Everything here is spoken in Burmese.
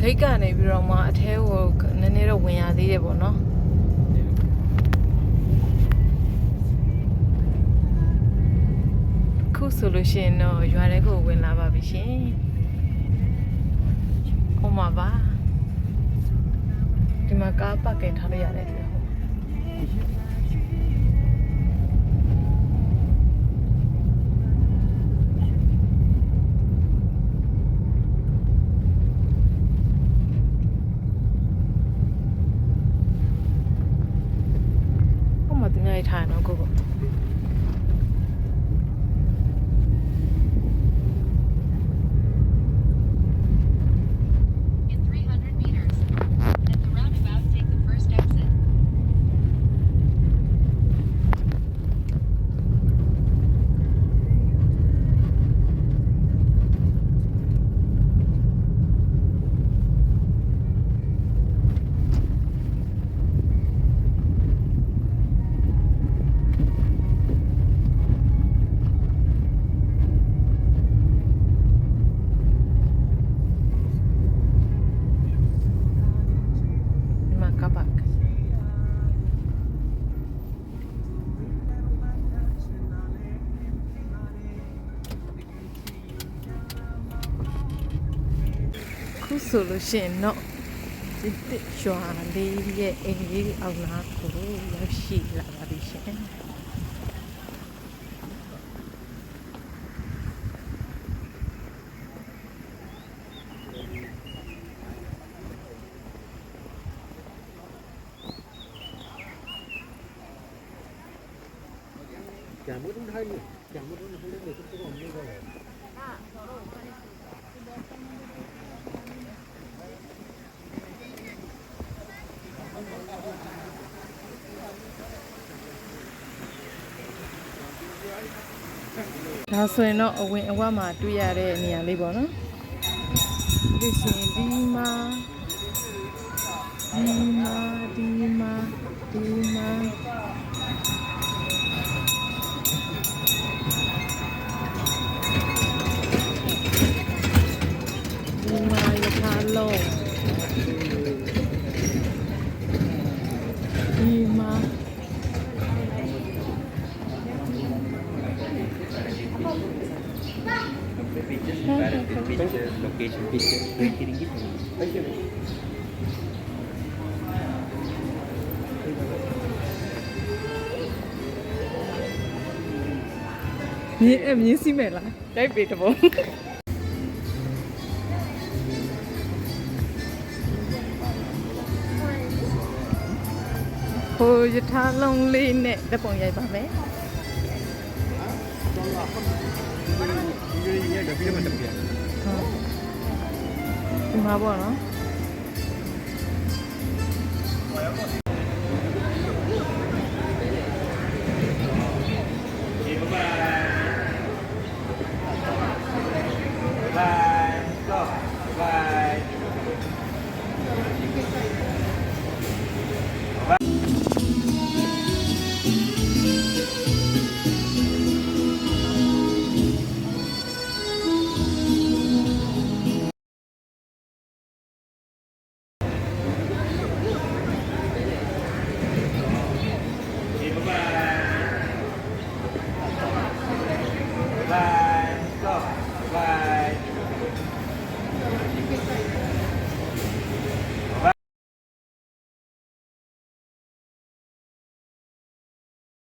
ဂိတ်ကနေပြီးတော့မှအထဲကိုနည်းနည်းတော့ဝင်ရသေးတယ်ပေါ့နော်ခုဆိုလို့ရှိရင်တော့ရွာထဲကိုဝင်လာပါပြီရှင်ဟိုမှာပါဒီမှာကားပတ်ကင်ထားလို့ရတယ်ဒီဟို I daytime on Google. കുസുലുഷനോ ഇത് ഷാലിയ എങ്കിൽ അള്ളാഹുലീലവിഷൻ ക്യാമറ ഉണ്ടായില്ലേ ക്യാമറ ഉണ്ടായില്ലേ ဒါဆိုရင်တော့အဝင်အဝမှာတွေ့ရတဲ့နေရာလေးပေါ့နော်။ဒီရှင်ဒီမှာဒီမှာဒီမှာဒီမှာဒီမှာရထားလုံးဒီမှာ Thank. Location picture. 20 ringgit. Thank you. Nhìn em nhìn xin mệt lắm. Đấy bị tập bóng. Hồi giờ tha long lên nè, đã bóng dạy bà bé. Hãy cho kênh Ghiền Mì Gõ Để không bỏ lỡ những ဒီမှာပေါ့နော်ဒီမှာ